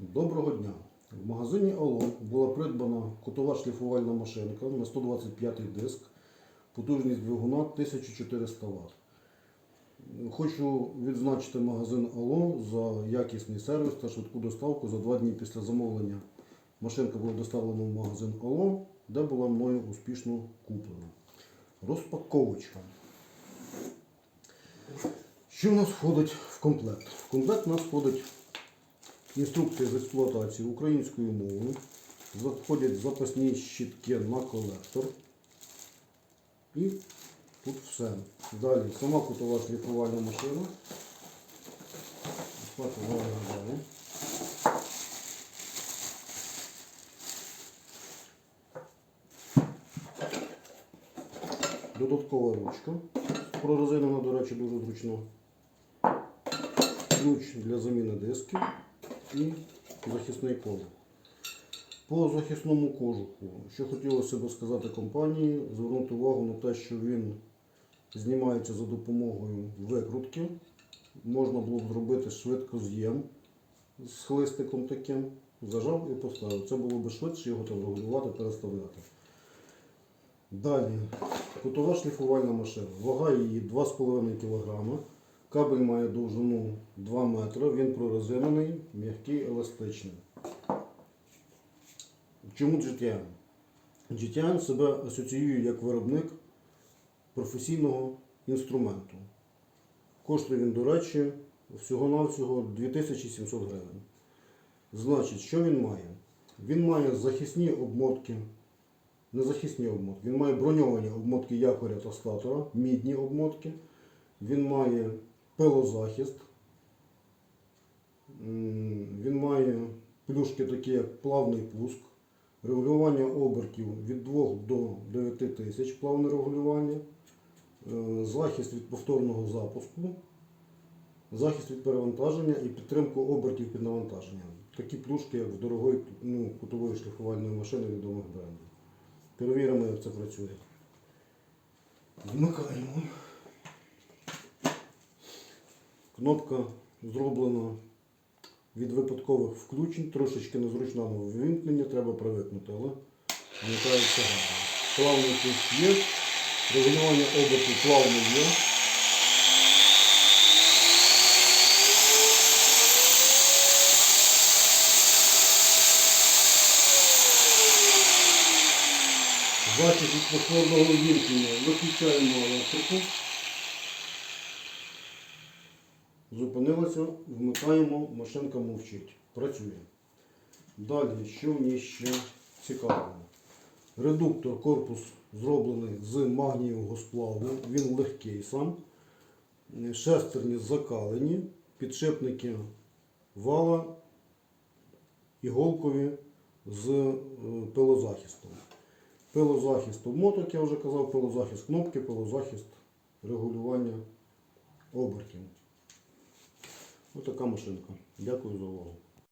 Доброго дня! В магазині Ало була придбана кутова шліфувальна машинка на 125 диск, потужність двигуна 1400 Вт. Хочу відзначити магазин Ало за якісний сервіс та швидку доставку. За два дні після замовлення машинка була доставлена в магазин Ало, де була мною успішно куплена. Розпаковочка. Що в нас входить в комплект? В комплект у нас входить інструкція з експлуатації українською мовою. Заходять запасні щітки на колектор. І тут все. Далі сама кутова шліфувальна машина. Вона. Додаткова ручка. Прорезинена, до речі, дуже зручно. Ключ для заміни дисків і захисний кожух. По захисному кожуху, що хотілося б сказати компанії, звернути увагу на те, що він знімається за допомогою викрутки. Можна було б зробити швидко з'єм з хлистиком таким, зажав і поставив. Це було б швидше його там регулювати, переставляти. Далі, кутова шліфувальна машина. Вага її 2,5 кг. Кабель має довжину 2 метри, він прорезинений, м'який, еластичний. Чому GTN? GTN себе асоціює як виробник професійного інструменту. Коштує він, до речі, всього-навсього 2700 гривень. Значить, що він має? Він має захисні обмотки, не захисні обмотки, він має броньовані обмотки якоря та статора, мідні обмотки. Він має пилозахист. Він має плюшки такі, як плавний пуск, регулювання обертів від 2 до 9 тисяч плавне регулювання, е, захист від повторного запуску, захист від перевантаження і підтримку обертів під навантаженням. Такі плюшки, як в дорогої ну, кутової шліфувальної машини відомих брендів. Перевіримо, як це працює. Вмикаємо. Кнопка зроблена від випадкових включень, трошечки незручна на вимкнення, треба привикнути, але вмикається гарно. Плавний пуск є, регулювання оберту плавно є. Захист від повторного вимкнення. Виключаємо електрику. Зупинилася, вмикаємо, машинка мовчить. Працює. Далі, що ній ще цікавого? Редуктор корпус зроблений з магнієвого сплаву, він легкий сам. Шестерні закалені, підшипники вала іголкові з е, пилозахистом. Пилозахист обмоток, я вже казав, пилозахист кнопки, пилозахист регулювання обертів. Ось така машинка. Дякую за увагу.